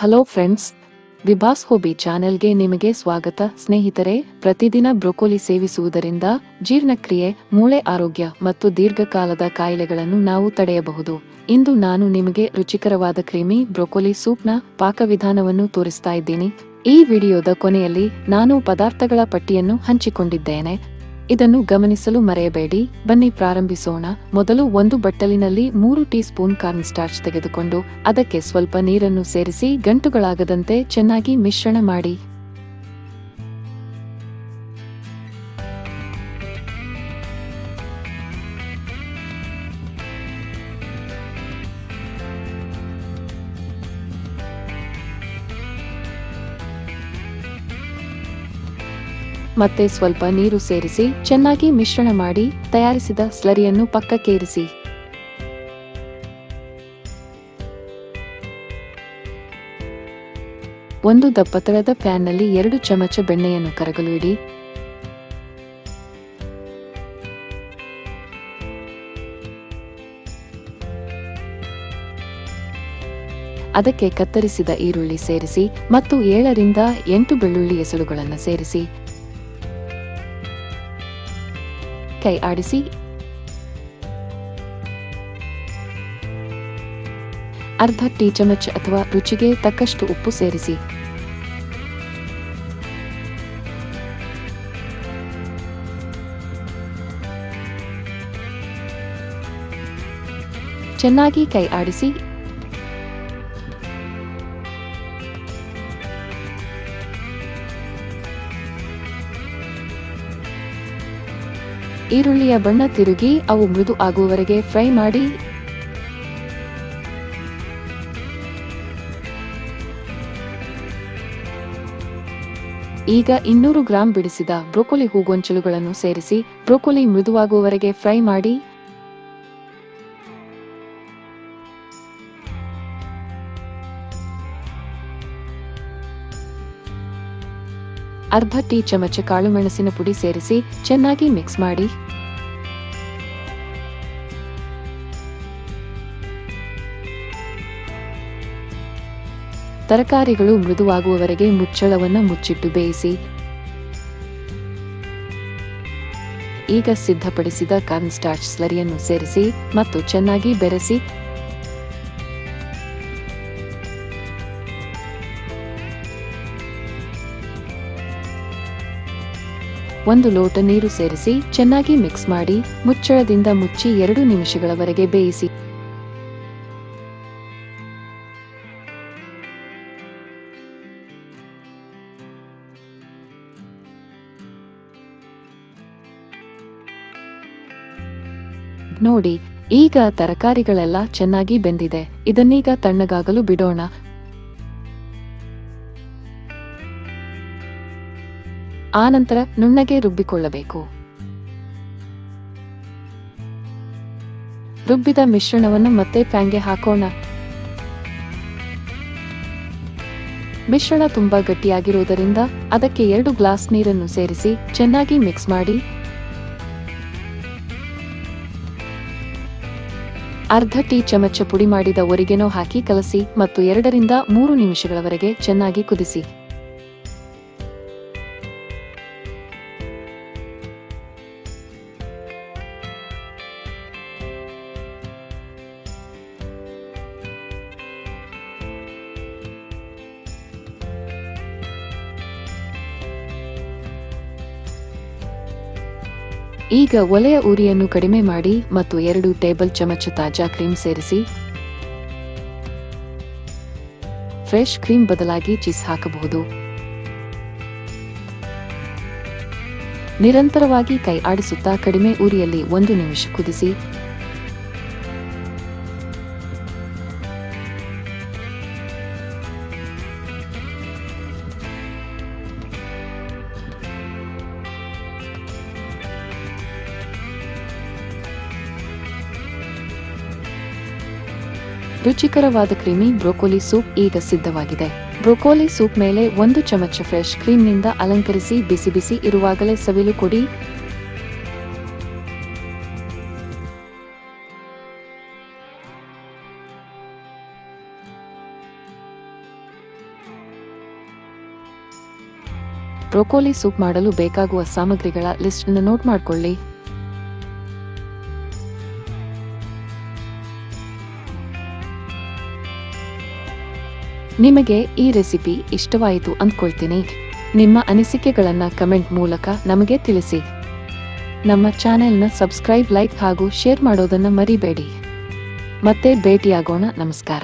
Hello friends Vibhas ಹೋಬಿ ಚಾನೆಲ್ಗೆ ನಿಮಗೆ ಸ್ವಾಗತ. ಸ್ನೇಹಿತರೆ, ಪ್ರತಿದಿನ ಬ್ರೊಕೊಲಿ ಸೇವಿಸುವುದರಿಂದ ಜೀರ್ಣಕ್ರಿಯೆ, ಮೂಳೆ ಆರೋಗ್ಯ ಮತ್ತು ದೀರ್ಘಕಾಲದ ಕಾಯಿಲೆಗಳನ್ನು ನಾವು ತಡೆಯಬಹುದು. ಇಂದು ನಾನು ನಿಮಗೆ ರುಚಿಕರವಾದ ಕ್ರೀಮಿ ಬ್ರೊಕೊಲಿ ಸೂಪ್ನ ಪಾಕವಿಧಾನವನ್ನು ತೋರಿಸ್ತಾ ಇದ್ದೀನಿ. ಈ ವಿಡಿಯೋದ ಕೊನೆಯಲ್ಲಿ ನಾನು ಪದಾರ್ಥಗಳ ಪಟ್ಟಿಯನ್ನು ಹಂಚಿಕೊಂಡಿದ್ದೇನೆ. ಇದನ್ನು ಗಮನಿಸಲು ಮರೆಯಬೇಡಿ. ಬನ್ನಿ, ಪ್ರಾರಂಭಿಸೋಣ. ಮೊದಲು ಒಂದು ಬಟ್ಟಲಿನಲ್ಲಿ ಮೂರು ಟೀ ಸ್ಪೂನ್ ಕಾರ್ನ್ ಸ್ಟಾರ್ಚ್ ತೆಗೆದುಕೊಂಡು ಅದಕ್ಕೆ ಸ್ವಲ್ಪ ನೀರನ್ನು ಸೇರಿಸಿ ಗಂಟುಗಳಾಗದಂತೆ ಚೆನ್ನಾಗಿ ಮಿಶ್ರಣ ಮಾಡಿ. ಮತ್ತೆ ಸ್ವಲ್ಪ ನೀರು ಸೇರಿಸಿ ಚೆನ್ನಾಗಿ ಮಿಶ್ರಣ ಮಾಡಿ ತಯಾರಿಸಿದ ಸ್ಲರಿಯನ್ನು ಪಕ್ಕಕ್ಕೆ ಇರಿಸಿ. ಒಂದು ದಪ್ಪತಳದ ಪ್ಯಾನ್ನಲ್ಲಿ ಎರಡು ಚಮಚ ಬೆಣ್ಣೆಯನ್ನು ಕರಗಲು ಇಡಿ. ಅದಕ್ಕೆ ಕತ್ತರಿಸಿದ ಈರುಳ್ಳಿ ಸೇರಿಸಿ ಮತ್ತು ಏಳರಿಂದ ಎಂಟು ಬೆಳ್ಳುಳ್ಳಿ ಎಸಳುಗಳನ್ನು ಸೇರಿಸಿ ಕೈ ಆಡಿಸಿ ಅರ್ಧ ಟೀ ಚಮಚ ಅಥವಾ ರುಚಿಗೆ ತಕ್ಕಷ್ಟು ಉಪ್ಪು ಸೇರಿಸಿ. ಚೆನ್ನಾಗಿ ಕೈ ಆಡಿಸಿ ಈರುಳ್ಳಿಯ ಬಣ್ಣ ತಿರುಗಿ, ಅವು ಮೃದು ಆಗುವವರೆಗೆ ಫ್ರೈ ಮಾಡಿ. ಈಗ ಇನ್ನೂರು ಗ್ರಾಂ ಬಿಡಿಸಿದ ಬ್ರೋಕೊಲಿ ಹೂಗೊಂಚಲುಗಳನ್ನು ಸೇರಿಸಿ, ಬ್ರೋಕೊಲಿ ಮೃದುವಾಗುವವರೆಗೆ ಫ್ರೈ ಮಾಡಿ. ಅರ್ಧ ಟೀ ಚಮಚ ಕಾಳುಮೆಣಸಿನ ಪುಡಿ ಸೇರಿಸಿ ಚೆನ್ನಾಗಿ ಮಿಕ್ಸ್ ಮಾಡಿ. ತರಕಾರಿಗಳು ಮೃದುವಾಗುವವರೆಗೆ ಮುಚ್ಚಳವನ್ನು ಮುಚ್ಚಿಟ್ಟು ಬೇಯಿಸಿ. ಈಗ ಸಿದ್ಧಪಡಿಸಿದ ಕಾರ್ನ್ ಸ್ಟಾರ್ಚ್ ಸ್ಲರಿಯನ್ನು ಸೇರಿಸಿ ಮತ್ತು ಚೆನ್ನಾಗಿ ಬೆರೆಸಿ ಒಂದು ಲೋಟ ನೀರು ಸೇರಿಸಿ ಚೆನ್ನಾಗಿ ಮಿಕ್ಸ್ ಮಾಡಿ ಮುಚ್ಚಳದಿಂದ ಮುಚ್ಚಿ ಎರಡು ನಿಮಿಷಗಳವರೆಗೆ ಬೇಯಿಸಿ. ನೋಡಿ, ಈಗ ತರಕಾರಿಗಳೆಲ್ಲ ಚೆನ್ನಾಗಿ ಬೆಂದಿದೆ. ಇದನ್ನೀಗ ತಣ್ಣಗಾಗಲು ಬಿಡೋಣ. ಆನಂತರ ನುಣ್ಣಗೆ ರುಬ್ಬಿಕೊಳ್ಳಬೇಕು. ರುಬ್ಬಿದ ಮಿಶ್ರಣವನ್ನು ಮತ್ತೆ ಪ್ಯಾನ್ಗೆ ಹಾಕೋಣ. ಮಿಶ್ರಣ ತುಂಬಾ ಗಟ್ಟಿಯಾಗಿರುವುದರಿಂದ ಅದಕ್ಕೆ ಎರಡು ಗ್ಲಾಸ್ ನೀರನ್ನು ಸೇರಿಸಿ ಚೆನ್ನಾಗಿ ಮಿಕ್ಸ್ ಮಾಡಿ. ಅರ್ಧ ಟೀ ಚಮಚ ಪುಡಿ ಮಾಡಿದ ಒರಿಗೆನೋ ಹಾಕಿ ಕಲಸಿ ಮತ್ತು ಎರಡರಿಂದ ಮೂರು ನಿಮಿಷಗಳವರೆಗೆ ಚೆನ್ನಾಗಿ ಕುದಿಸಿ. ಈಗ ಒಲೆಯ ಉರಿಯನ್ನು ಕಡಿಮೆ ಮಾಡಿ ಮತ್ತು ಎರಡು ಟೇಬಲ್ ಚಮಚ ತಾಜಾ ಕ್ರೀಮ್ ಸೇರಿಸಿ. ಫ್ರೆಶ್ ಕ್ರೀಮ್ ಬದಲಾಗಿ ಚೀಸ್ ಹಾಕಬಹುದು. ನಿರಂತರವಾಗಿ ಕೈ ಆಡಿಸುತ್ತಾ ಕಡಿಮೆ ಉರಿಯಲ್ಲಿ ಒಂದು ನಿಮಿಷ ಕುದಿಸಿ. ರುಚಿಕರವಾದ ಕ್ರೀಮಿ ಬ್ರೋಕೋಲಿ ಸೂಪ್ ಈಗ ಸಿದ್ಧವಾಗಿದೆ. ಬ್ರೊಕೋಲಿ ಸೂಪ್ ಮೇಲೆ ಒಂದು ಚಮಚ ಫ್ರೆಶ್ ಕ್ರೀಮ್ನಿಂದ ಅಲಂಕರಿಸಿ ಬಿಸಿ ಬಿಸಿ ಇರುವಾಗಲೇ ಸವಿಲು ಕೊಡಿ. ಬ್ರೊಕೋಲಿ ಸೂಪ್ ಮಾಡಲು ಬೇಕಾಗುವ ಸಾಮಗ್ರಿಗಳ ಲಿಸ್ಟ್ ನೋಟ್ ಮಾಡಿಕೊಳ್ಳಿ. ನಿಮಗೆ ಈ ರೆಸಿಪಿ ಇಷ್ಟವಾಯಿತು ಅಂದ್ಕೊಳ್ತೀನಿ. ನಿಮ್ಮ ಅನಿಸಿಕೆಗಳನ್ನು ಕಮೆಂಟ್ ಮೂಲಕ ನಮಗೆ ತಿಳಿಸಿ. ನಮ್ಮ ಚಾನೆಲ್ನ ಸಬ್ಸ್ಕ್ರೈಬ್, ಲೈಕ್ ಹಾಗೂ ಶೇರ್ ಮಾಡೋದನ್ನ ಮರಿಬೇಡಿ. ಮತ್ತೆ ಭೇಟಿಯಾಗೋಣ. ನಮಸ್ಕಾರ.